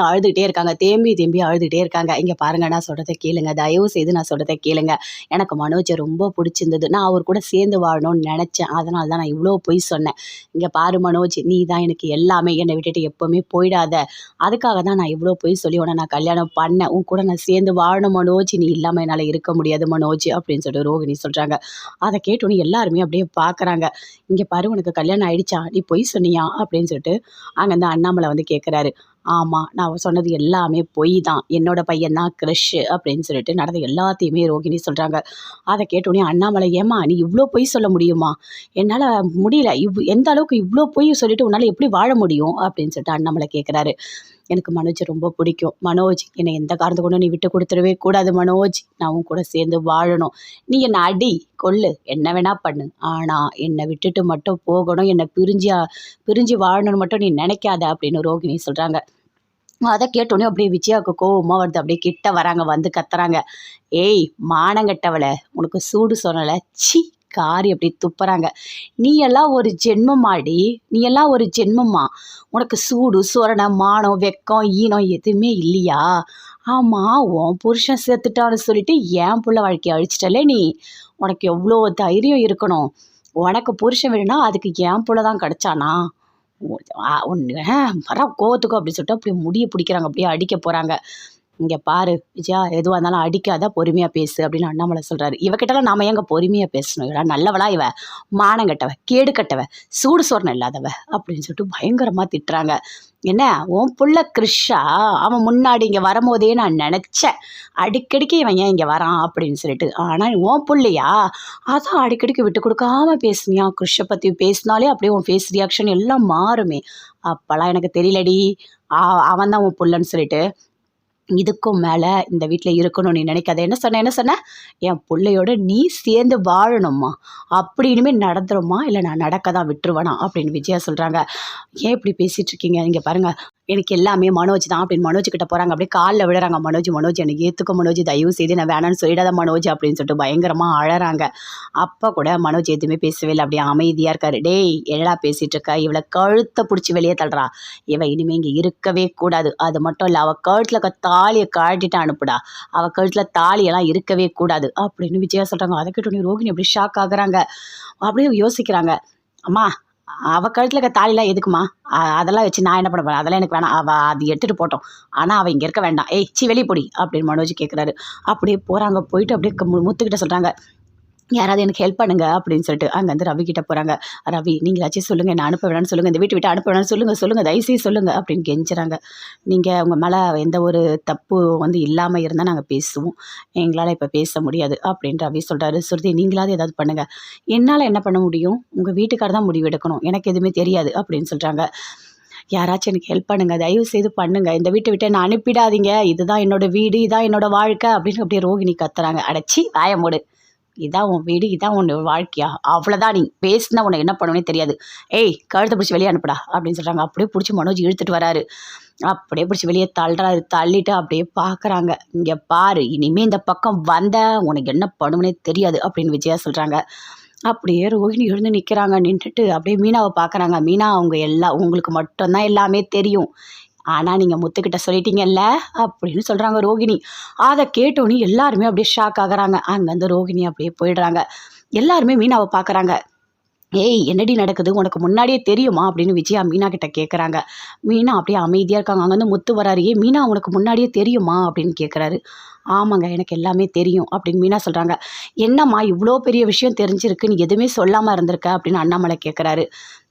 அழுதுகிட்டே இருக்காங்க. தேம்பி தேம்பி அழுதுகிட்டே இருக்காங்க. இங்கே பாருங்க நான் சொல்கிறத கேளுங்க. தயவு செய்து நான் சொல்கிறத கேளுங்க. எனக்கு மனோஜை ரொம்ப பிடிச்சிருந்தது. நான் அவர் கூட சேர்ந்து வாழணும்னு நினச்சேன். அதனால தான் நான் இவ்வளோ பொய் சொன்னேன். இங்கே பாரு மனோஜ் நீ தான் எனக்கு எல்லாமே என்னை விட்டுட்டு எப்போவுமே போயிடாத. அதுக்காக தான் நான் இவ்வளோ பொய் சொல்லி உன்னை நான் கல்யாணம் பண்ணேன். உன் கூட நான் சேர்ந்து வாழணும் மனோஜ். நீ இல்லாமல் என்னால் இருக்க முடியாது மனோஜ் அப்படின்னு சொல்லிட்டு ரோகிணி சொல்கிறாங்க அதை கேட்டோன்னே எல்லாருமே அப்படியே பார்க்குறாங்க இங்கே பாரு உனக்கு கல்யாணம் ஆயிடுச்சா? நீ பொய் சொன்னியா? அப்படின்னு சொல்லிட்டு அங்கே அந்த அண்ணாமலை வந்து கேட்குறாரு ஆமாம் நான் சொன்னது எல்லாமே பொய் தான். என்னோட பையன் தான் க்ரஷ் அப்படின்னு சொல்லிட்டு நடந்த எல்லாத்தையுமே ரோகிணி சொல்கிறாங்க அதை கேட்டோடனே அண்ணாமலை ஏம்மா நீ இவ்வளோ பொய் சொல்ல முடியுமா? என்னால் முடியல. இவ் எந்த அளவுக்கு இவ்வளோ பொய் சொல்லிட்டு உன்னால் எப்படி வாழ முடியும்? அப்படின்னு சொல்லிட்டு அண்ணாமலை கேட்குறாரு எனக்கு மனோஜ் ரொம்ப பிடிக்கும். மனோஜ் என்னை எந்த காரணத்தை கொண்டு நீ விட்டு கொடுத்துடவே கூடாது மனோஜ். நான் உன் கூட சேர்ந்து வாழணும். நீ என்னை அடி கொள்ளு என்ன வேணா பண்ணு. ஆனால் என்னை விட்டுட்டு மட்டும் போகணும். என்னை பிரிஞ்சு பிரிஞ்சு வாழணும்னு மட்டும் நீ நினைக்காத அப்படின்னு ரோகிணி சொல்கிறாங்க அதை கேட்டோன்னே அப்படியே விஜயாவுக்கு கோவமாக வருது. அப்படியே கிட்ட வராங்க வந்து கத்துறாங்க. ஏய் மானங்கட்டவளை உனக்கு சூடு சொன்னலை. சி காரி அப்படி துப்புறாங்க. நீ எல்லாம் ஒரு ஜென்மமாடி நீ எல்லாம் ஒரு ஜென்மமா. உனக்கு சூடு சொரணை மானம் வெக்கம் ஈனம் எதுவுமே இல்லையா? ஆமாம் உன் புருஷன் சேர்த்துட்டான்னு சொல்லிட்டு என் புள்ள வாழ்க்கையை அழிச்சிட்டலே நீ. உனக்கு எவ்வளோ தைரியம் இருக்கணும். உனக்கு புருஷன் வேணும்னா அதுக்கு என் புள்ள தான் கிடச்சானா? ஒன்று வரா கோவத்துக்கும் அப்படி சொல்லிட்டு அப்படியே முடிய பிடிக்கிறாங்க அப்படியே அடிக்க போகிறாங்க இங்கே பாரு விஜயா எதுவாக இருந்தாலும் அடிக்காத பொறுமையாக பேசு அப்படின்னு அண்ணாமலை சொல்கிறாரு இவகிட்டலாம் நாம எங்கே பொறுமையாக பேசணும்? இவளா நல்லவளா இவ மானம் கட்டவ கேடு கட்டவ சூடு சோர்ணம் இல்லாதவ அப்படின்னு சொல்லிட்டு பயங்கரமாக திட்டுறாங்க. என்ன உன் புள்ள கிறிஷா அவன் முன்னாடி இங்கே வரும்போதே நான் நினச்சேன். அடிக்கடிக்கு இவன் ஏன் இங்கே வரான் அப்படின்னு சொல்லிட்டு. ஆனால் உன் புள்ளையா? அதான் அடிக்கடிக்கு விட்டு கொடுக்காம பேசுனியா? கிருஷை பற்றி பேசினாலே அப்படியே உன் ஃபேஸ் ரியாக்ஷன் எல்லாம் மாறுமே. அப்போல்லாம் எனக்கு தெரியலடி. அவன் தான் உன் புள்ளன்னு சொல்லிட்டு. இதுக்கும் மேலே இந்த வீட்டில் இருக்கணும் நீ நினைக்காத. என்ன சொன்ன என்ன சொன்ன? என் பிள்ளையோட நீ சேர்ந்து வாழணுமா அப்படி இனிமேல் நடந்துருமா இல்லை நான் நடக்க தான் விட்டுருவேனா? அப்படின்னு விஜயா சொல்கிறாங்க ஏன் இப்படி பேசிகிட்டு இருக்கீங்க இங்கே பாருங்கள் எனக்கு எல்லாமே மனோஜ் தான் அப்படின்னு மனோஜ் கிட்ட போகிறாங்க அப்படியே காலில் விழுறாங்க. மனோஜ் மனோஜ் எனக்கு ஏற்றுக்க மனோஜ். தயவு செய்து நான் வேணான்னு சொல்லிடாத மனோஜ் அப்படின்னு சொல்லிட்டு பயங்கரமாக அழறாங்க. அப்போ கூட மனோஜ் எதுவுமே பேசவே இல்லை. அப்படியே அமைதியாக இருக்காரு. டேய் என்னடா பேசிகிட்டு இருக்கா இவளை கழுத்தை பிடிச்சி வெளியே தள்ளுறா. இவன் இனிமேல் இங்கே இருக்கவே கூடாது. அது மட்டும் இல்லை அவள் கழுத்தில் கத்தா தாலியை காட்டிட்டு அனுப்புடா. அவள் கழுத்தில் தாலியெல்லாம் இருக்கவே கூடாது. அப்படின்னு விஜயா சொல்கிறாங்க அதை கேட்டு ரோகிணி அப்படி ஷாக் ஆகுறாங்க. அப்படியே யோசிக்கிறாங்க. அம்மா அவள் கழுத்தில் இருக்க தாலிலாம் எதுக்குமா அதெல்லாம் வச்சு நான் என்ன பண்ண போகிறேன் அதெல்லாம் எனக்கு வேணாம். அவள் அது எடுத்துகிட்டு போட்டோம். ஆனால் அவள் இங்கே இருக்க வேண்டாம். ஏய் சி வெளியே பொடி. அப்படின்னு மனோஜ் கேட்குறாரு அப்படியே போகிறாங்க போயிட்டு அப்படியே முத்துக்கிட்ட சொல்கிறாங்க யாராவது எனக்கு ஹெல்ப் பண்ணுங்க அப்படின்னு சொல்லிட்டு அங்கேருந்து ரவி கிட்ட போகிறாங்க ரவி நீங்களாச்சும் சொல்லுங்கள் என்ன அனுப்ப வேணாம்னு சொல்லுங்கள் இந்த வீட்டு விட்டு அனுப்ப வேணாம்னு சொல்லுங்கள் சொல்லுங்கள் தயவுசெய்து சொல்லுங்கள் அப்படின்னு கெஞ்சுறாங்க. நீங்கள் உங்கள் மேலே எந்த ஒரு தப்பு வந்து இல்லாமல் இருந்தால் நாங்கள் பேசுவோம். எங்களால் இப்போ பேச முடியாது அப்படின்னு ரவி சொல்கிறாரு சுருதி நீங்களாவது ஏதாவது பண்ணுங்கள் என்னால் என்ன பண்ண முடியும்? உங்கள் வீட்டுக்கார தான் முடிவு எடுக்கணும். எனக்கு எதுவுமே தெரியாது அப்படின்னு சொல்கிறாங்க யாராச்சும் எனக்கு ஹெல்ப் பண்ணுங்கள் தயவு செய்து பண்ணுங்கள் இந்த வீட்டை விட்டு என்ன அனுப்பிடாதீங்க. இதுதான் என்னோடய வீடு இதான் என்னோடய வாழ்க்கை அப்படின்னு அப்படியே ரோகிணி கத்துறாங்க. அடைச்சி வாயமோடு இதான் உன் வீடு இதான் உன் வாழ்க்கையா? அவ்வளோதான் நீ பேசினா உனக்கு என்ன பண்ணுவேனே தெரியாது. ஏய் கழுத்தை பிடிச்சி வெளியே அனுப்புடா அப்படின்னு சொல்கிறாங்க அப்படியே பிடிச்சி மனோஜ் இழுத்துட்டு வராரு. அப்படியே பிடிச்சி வெளியே தள்ளுறாரு தள்ளிட்டு அப்படியே பார்க்குறாங்க இங்கே பாரு இனிமேல் இந்த பக்கம் வந்த உனக்கு என்ன பண்ணுவனே தெரியாது அப்படின்னு விஜயா சொல்கிறாங்க அப்படியே ரோஹிணி எழுந்து நிற்கிறாங்க நின்றுட்டு அப்படியே மீனாவை பார்க்குறாங்க மீனா அவங்க எல்லா உங்களுக்கு மட்டும்தான் எல்லாமே தெரியும். ஆனால் நீங்கள் முத்துக்கிட்ட சொல்லிட்டீங்கல்ல அப்படின்னு சொல்கிறாங்க ரோகிணி. அதை கேட்டோன்னே எல்லாருமே அப்படியே ஷாக் ஆகுறாங்க. அங்கேருந்து ரோகிணி அப்படியே போயிடுறாங்க. எல்லாருமே மீனாவை பார்க்குறாங்க ஏய் என்னடி நடக்குது? உனக்கு முன்னாடியே தெரியுமா? அப்படின்னு விஜயா மீனா கிட்ட கேட்குறாங்க மீனா அப்படியே அமைதியாக இருக்காங்க. அங்கே வந்து முத்து வராரு. ஏ மீனா உனக்கு முன்னாடியே தெரியுமா? அப்படின்னு கேட்குறாரு ஆமாங்க எனக்கு எல்லாமே தெரியும் அப்படின்னு மீனா சொல்கிறாங்க என்னம்மா இவ்வளோ பெரிய விஷயம் தெரிஞ்சிருக்கு. நீ எதுவுமே சொல்லாமல் இருந்திருக்க அப்படின்னு அண்ணாமலை கேட்குறாரு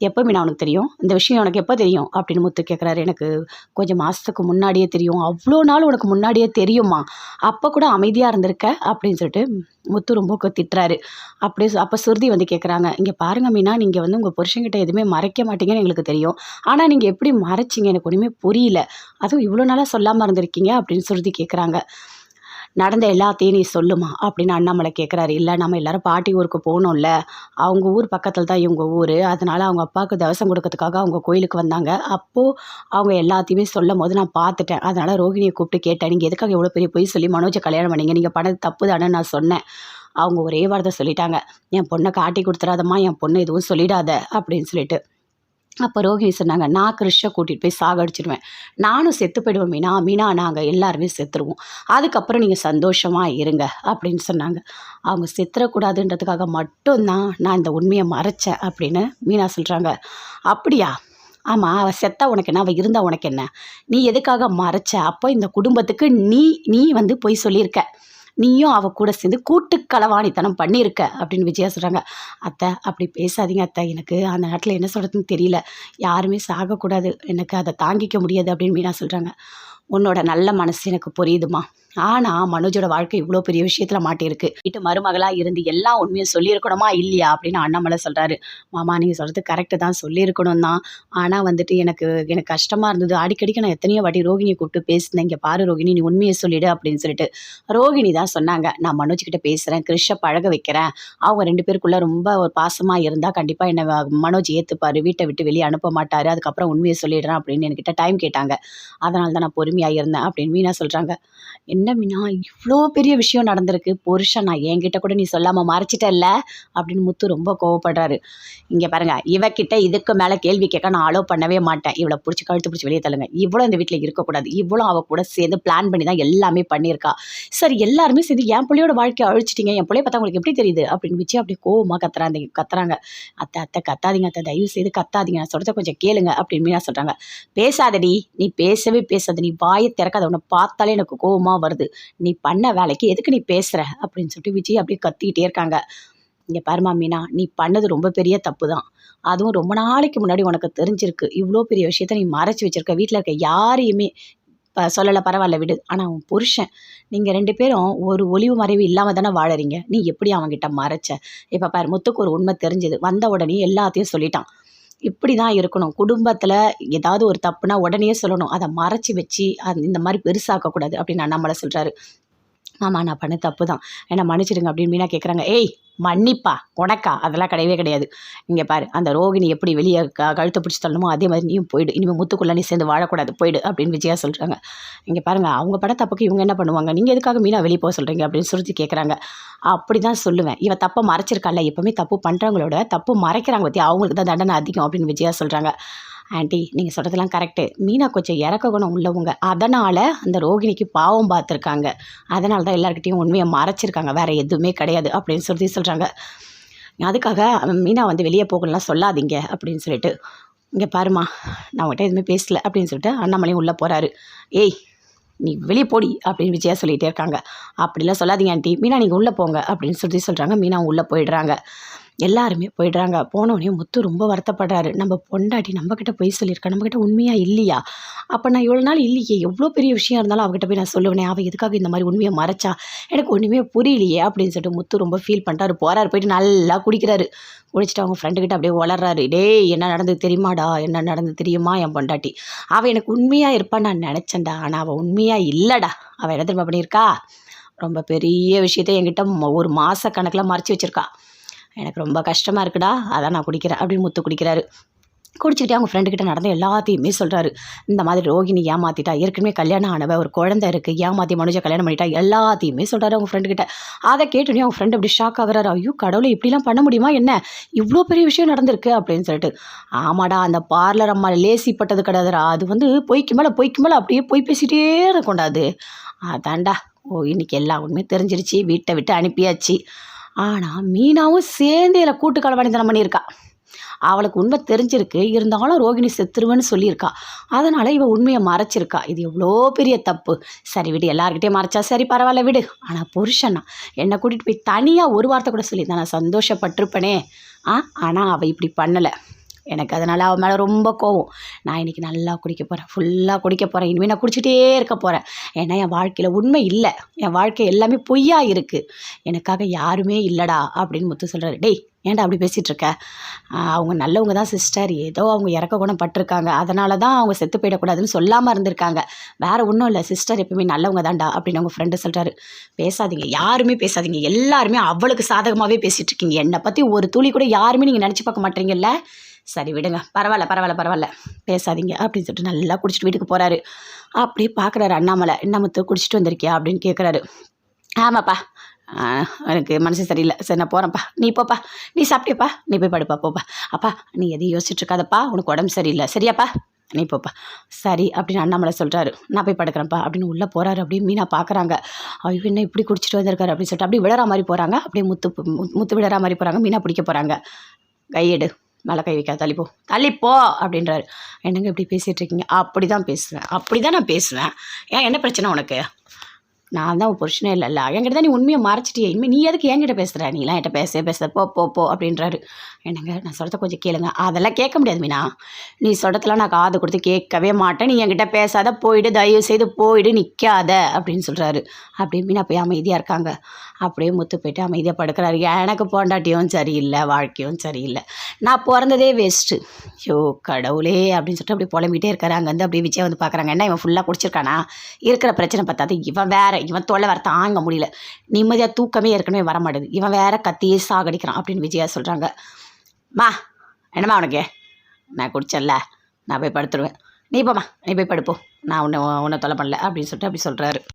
எப்போ மீனா உனக்கு தெரியும். இந்த விஷயம் உனக்கு எப்போ தெரியும்? அப்படின்னு முத்து கேட்குறாரு எனக்கு கொஞ்சம் மாதத்துக்கு முன்னாடியே தெரியும். அவ்வளோ நாள் உனக்கு முன்னாடியே தெரியுமா? அப்போ கூட அமைதியாக இருந்திருக்க? அப்படின்னு சொல்லிட்டு முத்து ரொம்ப திட்டுறாரு. அப்படியே அப்போ சுருதி வந்து கேட்குறாங்க இங்கே பாருங்கள் மீனா நீங்கள் வந்து உங்கள் புருஷன்கிட்ட எதுவுமே மறைக்க மாட்டீங்கன்னு எங்களுக்கு தெரியும். ஆனால் நீங்கள் எப்படி மறைச்சிங்க? எனக்கு ஒன்றுமே புரியல. அதுவும் இவ்வளோ நாளாக சொல்லாமல் இருந்திருக்கீங்க அப்படின்னு சுருதி கேட்குறாங்க நடந்த எல்லாத்தையும் நீ சொல்லுமா? அப்படின்னு அண்ணாமலை கேட்குறாரு இல்லை நம்ம எல்லோரும் பாட்டி ஊருக்கு போகணும்ல அவங்க ஊர் பக்கத்தில் தான் இவங்க ஊர். அதனால் அவங்க அப்பாவுக்கு தவசம் கொடுக்கறதுக்காக அவங்க கோயிலுக்கு வந்தாங்க. அப்போது அவங்க எல்லாத்தையுமே சொல்லும் போது நான் பார்த்துட்டேன். அதனால் ரோகிணியை கூப்பிட்டு கேட்டேன். நீங்கள் எதுக்காக எவ்வளோ பெரிய பொய் சொல்லி மனோஜை கல்யாணம் பண்ணீங்க? நீங்கள் பண்ணது தப்பு தானே நான் சொன்னேன். அவங்க ஒரே வார்த்தை சொல்லிட்டாங்க. என் பொண்ணை காட்டி கொடுத்துடாதம்மா. என் பொண்ணை எதுவும் சொல்லிடாத. அப்படின்னு சொல்லிட்டு அப்போ ரோகிணி சொன்னாங்க நான் கிருஷ்ணை கூட்டிகிட்டு போய் சாகடிச்சிடுவேன் நானும் செத்து போயிடுவேன் மீனா. மீனா நாங்கள் எல்லாருமே செத்துருவோம். அதுக்கப்புறம் நீங்கள் சந்தோஷமாக இருங்க அப்படின்னு சொன்னாங்க. அவங்க செத்துறக்கூடாதுன்றதுக்காக மட்டும்தான் நான் இந்த உண்மையை மறைச்சேன் அப்படின்னு மீனா சொல்கிறாங்க அப்படியா? ஆமாம் அவள் செத்தா உனக்கு என்ன? அவள் இருந்தால் உனக்கு என்ன? நீ எதுக்காக மறைச்ச? அப்போ இந்த குடும்பத்துக்கு நீ நீ வந்து பொய் சொல்லியிருக்க. நீயும் அவ கூட சேர்ந்து கூட்டு களவாணித்தனம் பண்ணியிருக்க அப்படின்னு விஜயா சொல்கிறாங்க அத்தை அப்படி பேசாதீங்க அத்தை. எனக்கு அந்த நேரத்தில் என்ன சொல்கிறதுன்னு தெரியல. யாருமே சாகக்கூடாது. எனக்கு அதை தாங்கிக்க முடியாது அப்படின்னு மீனா சொல்கிறாங்க உன்னோட நல்ல மனசு எனக்கு புரியுதுமா ஆனால் மனோஜோட வாழ்க்கை இவ்வளோ பெரிய விஷயத்தில் மாட்டியிருக்கு. வீட்டு மருமகளாக இருந்து எல்லா உண்மையும் சொல்லியிருக்கணுமா? இல்லையா? அப்படின்னு அண்ணாமலை சொல்கிறாரு மாமா நீங்கள் சொல்கிறது கரெக்டு தான். சொல்லியிருக்கணும் தான். ஆனால் வந்துட்டு எனக்கு எனக்கு கஷ்டமாக இருந்தது. அடிக்கடிக்கு நான் எத்தனையோ வாட்டி ரோகிணியை கூப்பிட்டு பேசினேன். இங்கே பாரு ரோகிணி நீ உண்மையை சொல்லிடு அப்படின்னு சொல்லிட்டு ரோகிணி தான் சொன்னாங்க. நான் மனோஜ் கிட்ட பேசுகிறேன் கிறிஷை பழக வைக்கிறேன். அவங்க ரெண்டு பேருக்குள்ளே ரொம்ப ஒரு பாசமாக இருந்தால் கண்டிப்பாக என்னை மனோஜ் ஏற்றுப்பார் வீட்டை விட்டு வெளியே அனுப்ப மாட்டார். அதுக்கப்புறம் உண்மையை சொல்லிடுறேன் அப்படின்னு என்கிட்ட டைம் கேட்டாங்க. அதனால தான் நான் பொறுமையாக இருந்தேன் அப்படின்னு மீனா சொல்கிறாங்க என்ன என்ன மீனா? இவ்வளோ பெரிய விஷயம் நடந்திருக்கு. புருஷன் நான் என்கிட்ட கூட நீ சொல்லாமல் மறைச்சிட்டல்ல? அப்படின்னு முத்து ரொம்ப கோவப்படுறாரு. இங்கே பாருங்க இவக்கிட்ட இதுக்கு மேலே கேள்வி கேட்க நான் அலோவ் பண்ணவே மாட்டேன். இவளை பிடிச்சி கழுத்து பிடிச்சி வெளியே தள்ளுங்க. இவ்வளோ இந்த வீட்டில் இருக்கக்கூடாது. இவ்வளோ அவ கூட சேர்ந்து பிளான் பண்ணி தான் எல்லாமே பண்ணியிருக்கா. சரி எல்லாருமே சேர்ந்து என் பிள்ளையோட வாழ்க்கையை அழிச்சிட்டீங்க. என் பிள்ளைய பார்த்தா உங்களுக்கு எப்படி தெரியுது? அப்படின்னு வச்சு அப்படியே கோவமாக கத்துறாங்க கத்துறாங்க. அத்தை அத்தை கத்தாதீங்க அத்தை. தயவு செய்து கத்தாதீங்க. நான் சொல்கிறத கொஞ்சம் கேளுங்க அப்படின்னு மீனா சொல்கிறாங்க பேசாதடி. நீ பேசவே பேசாத. நீ வாயை திறக்காத. உன்னை பார்த்தாலே எனக்கு கோவமாக வருது. நீ பண்ண வேலைக்கு எதுக்கு நீ பேசுகிற அப்படின்னு சொல்லிட்டு விஜய் அப்படியே கத்திக்கிட்டே இருக்காங்க. இங்கே பாருமா மீனா நீ பண்ணது ரொம்ப பெரிய தப்பு தான் அதுவும் ரொம்ப நாளைக்கு முன்னாடி உனக்கு தெரிஞ்சிருக்கு. இவ்வளோ பெரிய விஷயத்த நீ மறைச்சி வச்சிருக்க. வீட்டில் இருக்க யாரையுமே இப்போ சொல்லலை பரவாயில்ல விடு. ஆனால் அவன் புருஷன் நீங்கள் ரெண்டு பேரும் ஒரு ஒளிவு மறைவு இல்லாமல் தானே வாழறீங்க. நீ எப்படி அவங்ககிட்ட மறைச்ச? இப்போ பாரு முத்துக்கு ஒரு உண்மை தெரிஞ்சது. வந்த உடனே எல்லாத்தையும் சொல்லிட்டான். இப்படி தான் இருக்கணும். குடும்பத்தில் ஏதாவது ஒரு தப்புனா உடனே சொல்லணும். அதை மறைச்சி வச்சு அது இந்த மாதிரி பெருசாக்கக்கூடாது அப்படின்னு அண்ணாமலை சொல்கிறாரு ஆமாம் நான் பண்ண தப்பு தான் என்னை மன்னிச்சிடுங்க அப்படின்னு மீனா கேட்குறாங்க ஏய் மன்னிப்பா உனக்கா? அதெல்லாம் கிடையவே கிடையாது. இங்கே பாரு அந்த ரோகிணி எப்படி வெளியே க கழுத்தை பிடிச்சி தள்ளணுமோ அதே மாதிரி நீயும் போயிடு. இனிமேல் முத்துக்குள்ளே நீ சேர்ந்து வாழக்கூடாது போயிடு அப்படின்னு விஜயா சொல்கிறாங்க இங்கே பாருங்கள் அவங்க பட தப்புக்கு இவங்க என்ன பண்ணுவாங்க? நீங்கள் எதுக்காக மீனா வெளியே போக சொல்கிறீங்க அப்படின்னு சுருத்தி கேட்குறாங்க அப்படி தான் சொல்லுவேன். இவன் தப்பை மறைச்சிருக்கால எப்போவுமே தப்பு பண்ணுறவங்களோட தப்பு மறைக்கிறாங்க பற்றி அவங்களுக்கு தான் தண்டனை அதிகம் அப்படின்னு விஜயா சொல்கிறாங்க ஆண்டி நீங்கள் சொல்கிறதெல்லாம் கரெக்டு மீனா கொஞ்சம் இறக்க குணம் உள்ளவங்க. அதனால் அந்த ரோகிணிக்கு பாவம் பார்த்துருக்காங்க. அதனால தான் எல்லாருக்கிட்டையும் உண்மையை மறைச்சிருக்காங்க. வேறு எதுவுமே கிடையாது அப்படின்னு சொல்லி சொல்கிறாங்க அதுக்காக மீனா வந்து வெளியே போகலாம் சொல்லாதீங்க அப்படின்னு சொல்லிட்டு இங்கே பாருமா நான் உங்கள்கிட்ட எதுவுமே பேசல அப்படின்னு சொல்லிட்டு அண்ணாமலையும் உள்ளே போகிறாரு ஏய் நீ வெளியே போடி அப்படின்னு விஜயா சொல்லிகிட்டே இருக்காங்க. அப்படிலாம் சொல்லாதீங்க ஆண்டி. மீனா நீங்கள் உள்ளே போங்க அப்படின்னு சொல்லி சொல்கிறாங்க மீனா உள்ளே போயிடுறாங்க. எல்லாருமே போயிடுறாங்க. போனோடனே முத்து ரொம்ப வருத்தப்படுறாரு. நம்ம பொண்டாட்டி நம்மக்கிட்ட போய் சொல்லியிருக்கா? நம்மக்கிட்ட உண்மையாக இல்லையா? அப்போ நான் இவ்வளோ நாள் இல்லையே. எவ்வளோ பெரிய விஷயம் இருந்தாலும் அவகிட்ட போய் நான் சொல்லுவேனே அவள் எதுக்காக இந்த மாதிரி உண்மையை மறைச்சா? எனக்கு ஒன்றுமே புரியலையே அப்படின்னு சொல்லிட்டு முத்து ரொம்ப ஃபீல் பண்ணிட்டாரு. போகிறாரு போயிட்டு நல்லா குடிக்கிறாரு. குடிச்சிட்டு அவங்க ஃப்ரெண்டுக்கிட்ட அப்படியே வளர்றாரு டேய் என்ன நடந்தது தெரியுமாடா? என்ன நடந்தது தெரியுமா என் பொண்டாட்டி? அவள் எனக்கு உண்மையாக இருப்பான்னு நான் நினச்சேன்டா. ஆனால் அவள் உண்மையாக இல்லைடா. அவள் என்ன திரும்ப பண்ணியிருக்கா? ரொம்ப பெரிய விஷயத்த என்கிட்ட ஒரு மாத கணக்கில் மறைச்சி வச்சுருக்கா. எனக்கு ரொம்ப கஷ்டமாக இருக்குடா அதான் நான் குடிக்கிறேன் அப்படின்னு முத்து குடிக்கிறாரு. குடிச்சிக்கிட்டே அவங்க ஃப்ரெண்டுக்கிட்ட நடந்த எல்லாத்தையுமே சொல்கிறாரு இந்த மாதிரி ரோகிணி ஏமாத்திட்டா ஏற்கனவே கல்யாணம் ஆனவ ஒரு குழந்தை இருக்குது ஏமாத்தி மனுஷ கல்யாணம் பண்ணிட்டா எல்லாத்தையுமே சொல்கிறாரு அவங்க ஃப்ரெண்டுக்கிட்ட அதை கேட்டோன்னே அவங்க ஃப்ரெண்டு அப்படி ஷாக் ஆகுறாரு. ஐயோ கடவுளை இப்படிலாம் பண்ண முடியுமா என்ன? இவ்வளோ பெரிய விஷயம் நடந்திருக்கு அப்படின்னு சொல்லிட்டு. ஆமாடா அந்த பார்லர் அம்மா லேசிப்பட்டது கிடையாதுடா. அது வந்து பொய்க்கு மேலே பொய்க்கு மேலே அப்படியே பொய் பேசிகிட்டே இருக்கும்டா அது. அதான்டா. ஓ இன்னைக்கு எல்லா உண்மையும் தெரிஞ்சிருச்சு. வீட்டை விட்டு அனுப்பியாச்சு. ஆனால் மீனாவும் சேர்ந்து இதில் கூட்டு களவாணித்தனம் பண்ணியிருக்கா. அவளுக்கு உண்மை தெரிஞ்சிருக்கு. இருந்தாலும் ரோகிணி செத்துருவேன்னு சொல்லியிருக்கா. அதனால் இவள் உண்மையை மறைச்சிருக்கா. இது எவ்வளோ பெரிய தப்பு. சரி விடு எல்லாருக்கிட்டே மறைச்சா சரி பரவாயில்ல விடு. ஆனால் புருஷனா என்னை கூட்டிகிட்டு போய் தனியாக ஒரு வார்த்தை கூட சொல்லி நான் சந்தோஷப்பட்டிருப்பேனே. ஆ ஆனால் அவள் இப்படி பண்ணலை. எனக்கு அதனால் அவன் மேலே ரொம்ப கோவம். நான் இன்றைக்கி நல்லா குடிக்க போகிறேன் ஃபுல்லாக குடிக்க போகிறேன் இனிமேல் நான் குடிச்சிட்டே இருக்க போகிறேன் ஏன்னா என் வாழ்க்கையில் உண்மை இல்லை. என் வாழ்க்கை எல்லாமே பொய்யா இருக்குது எனக்காக யாருமே இல்லைடா அப்படின்னு முத்து சொல்கிறாரு டேய் ஏன்டா அப்படி பேசிகிட்ருக்க அவங்க நல்லவங்க தான் சிஸ்டர் ஏதோ அவங்க இறக்க குணம் பட்டிருக்காங்க அதனால தான் அவங்க செத்து போயிடக்கூடாதுன்னு சொல்லாமல் இருந்திருக்காங்க. வேறு ஒன்றும் இல்லை. சிஸ்டர் எப்பவுமே நல்லவங்க தான்டா அப்படின்னு அவங்க ஃப்ரெண்டு சொல்கிறாரு பேசாதீங்க. யாருமே பேசாதீங்க. எல்லாருமே அவளுக்கு சாதகமாகவே பேசிகிட்டு இருக்கீங்க. என்னை பற்றி ஒரு துளி கூட யாருமே நீங்கள் நினச்சி பார்க்க மாட்டீங்கல்ல? சரி விடுங்க. பரவாயில்ல பரவாயில்ல பரவாயில்ல. பேசாதீங்க அப்படின்னு சொல்லிட்டு நல்லா குடிச்சிட்டு வீட்டுக்கு போகிறாரு அப்படியே பார்க்குறாரு அண்ணாமலை. என்ன முத்து குடிச்சிட்டு வந்திருக்கியா அப்படின்னு கேட்குறாரு ஆமாப்பா. எனக்கு மனசு சரியில்லை. சரி நான் போகிறேன்ப்பா நீ போப்பா. நீ சாப்பிட்டியப்பா. நீ போய் படுப்பா போப்பா. அப்பா நீ எதையும் யோசிச்சுட்டு இருக்காதப்பா. உனக்கு உடம்பு சரியில்லை. சரியாப்பா? நீ போப்பா. சரி அப்படின்னு அண்ணாமலை சொல்கிறாரு நான் போய் படுக்கிறேன்ப்பா அப்படின்னு உள்ளே போகிறாரு அப்படின்னு மீனா பார்க்குறாங்க ஐயோ என்ன இப்படி குடிச்சிட்டு வந்திருக்காரு அப்படின்னு சொல்லிட்டு அப்படியே விழற மாதிரி போகிறாங்க அப்படியே முத்து மு- முத்து விழற மாதிரி போகிறாங்க மீனா பிடிக்க போகிறாங்க கையெடு. மேலே கை வைக்காத தள்ளிப்போ தள்ளிப்போ அப்படின்றாரு. என்னங்க இப்படி பேசிகிட்டு இருக்கீங்க? அப்படி தான் பேசுவேன். அப்படி தான் நான் பேசுவேன். ஏன் என்ன பிரச்சனை உனக்கு? நான் தான் உன் புருஷனே இல்லைல்ல என்கிட்ட தான் நீ உண்மையை மறைச்சிட்டியே. இனிமேல் நீ எதுக்கு என்கிட்ட பேசுகிற நீலாம் என்கிட்ட பேச பேச. போ போ போ அப்படின்றாரு. என்னங்க நான் சொல்கிறத கொஞ்சம் கேளுங்க. அதெல்லாம் கேட்க முடியாது மீனா. நீ சொல்கிறதுலாம் நான் காது கொடுத்து கேட்கவே மாட்டேன். நீ என்கிட்ட பேசாத போயிடு தயவு செய்து போயிடு நிற்காத அப்படின்னு சொல்கிறாரு அப்படியே மீனா போய் அமைதியாக இருக்காங்க. அப்படியே முத்து போயிட்டு அமைதியாக படுக்கிறாரு. எனக்கு போண்டாட்டியும் சரியில்லை வாழ்க்கையும் சரியில்லை. நான் பிறந்ததே வேஸ்ட்டு ஐயோ கடவுளே அப்படின்னு சொல்லிட்டு அப்படியே புலம்பிகிட்டே இருக்காரு. அங்கேருந்து அப்படியே விஜய் வந்து பார்க்குறாங்க. என்ன இவன் ஃபுல்லாக குடிச்சிருக்கானா? இருக்கிற பிரச்சனை பார்த்தாது இவன் வேற இவன் தொல்லை வர தாங்க முடியல. நிம்மதியாக தூக்கமே ஏற்கனவே வர மாட்டேது இவன் வேற கத்தியே சாகடிக்கிறான் அப்படின்னு விஜயா சொல்கிறாங்க மா என்னம்மா உனக்கு? நான் குடிச்சல நான் போய் படுத்துருவேன். நீ போம்மா. நீ போய் படுப்போ. நான் உன்னை உன்னை தொலை பண்ணல அப்படின்னு சொல்லிட்டு அப்படி சொல்கிறாரு